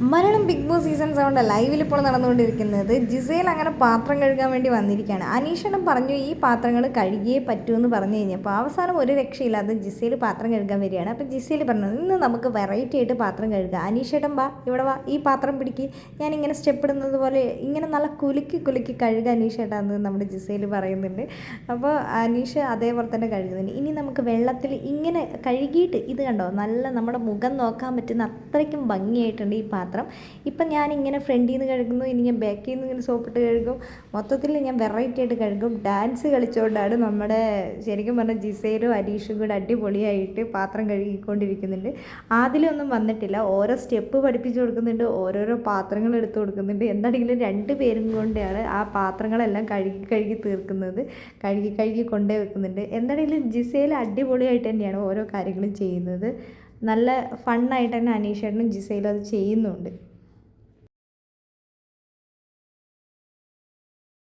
Malayalam Bigg Boss season സെവന്റെ ലൈവിൽ ഇപ്പോൾ നടന്നുകൊണ്ടിരിക്കുന്നത് ജിസേൽ അങ്ങനെ പാത്രം കഴുകാൻ വേണ്ടി വന്നിരിക്കുകയാണ്. അനീഷണം പറഞ്ഞു ഈ പാത്രങ്ങൾ കഴുകിയേ പറ്റൂ എന്ന് പറഞ്ഞു കഴിഞ്ഞപ്പോൾ അവസാനം ഒരു രക്ഷയില്ലാതെ ജിസേൽ പാത്രം കഴുകാൻ വരികയാണ്. അപ്പോൾ ജിസേൽ പറഞ്ഞു ഇന്ന് നമുക്ക് വെറൈറ്റി ആയിട്ട് പാത്രം കഴുകാം. അനീഷേട്ടൻ വാ ഇവിടെ വാ ഈ പാത്രം പിടിക്ക്. ഞാനിങ്ങനെ സ്റ്റെപ്പ് ഇടുന്നത് പോലെ ഇങ്ങനെ നല്ല കുലുക്കി കുലുക്കി കഴുകുക അനീഷേട്ടാന്ന് നമ്മുടെ ജിസേൽ പറയുന്നുണ്ട്. അപ്പോൾ അനീഷ് അതേപോലെ തന്നെ കഴുകുന്നുണ്ട്. ഇനി നമുക്ക് വെള്ളത്തിൽ ഇങ്ങനെ കഴുകിയിട്ട് ഇത് കണ്ടോ നല്ല നമ്മുടെ മുഖം നോക്കാൻ പറ്റുന്ന അത്രയ്ക്കും ഭംഗിയായിട്ടുണ്ട് ഈ പാത്രം ഇപ്പം ഞാൻ ഇങ്ങനെ ഫ്രണ്ടിൽ നിന്ന് കഴുകുന്നു ഇനി ഞാൻ ബാക്കിൽ നിന്ന് ഇങ്ങനെ സോപ്പിട്ട് കഴുകും. മൊത്തത്തിൽ ഞാൻ വെറൈറ്റി ആയിട്ട് കഴുകും. ഡാൻസ് കളിച്ചുകൊണ്ടാണ് നമ്മുടെ ശരിക്കും പറഞ്ഞാൽ ജിസയിലും അരീഷും കൂടെ അടിപൊളിയായിട്ട് പാത്രം കഴുകിക്കൊണ്ടിരിക്കുന്നുണ്ട്. ആദ്യമൊന്നും വന്നിട്ടില്ല. ഓരോ സ്റ്റെപ്പ് പഠിപ്പിച്ചു കൊടുക്കുന്നുണ്ട് ഓരോരോ പാത്രങ്ങൾ എടുത്തു കൊടുക്കുന്നുണ്ട്. എന്താണെങ്കിലും രണ്ട് പേരും കൊണ്ടാണ് ആ പാത്രങ്ങളെല്ലാം കഴുകി കഴുകി തീർക്കുന്നത്. കഴുകി കഴുകി കൊണ്ടേ വെക്കുന്നുണ്ട്. എന്താണെങ്കിലും ജിസയിൽ അടിപൊളിയായിട്ട് തന്നെയാണ് ഓരോ കാര്യങ്ങളും ചെയ്യുന്നത്. നല്ല ഫണ്ണായിട്ട് തന്നെ അനീഷേട്ടനും ജിസയിലും അത് ചെയ്യുന്നുണ്ട്.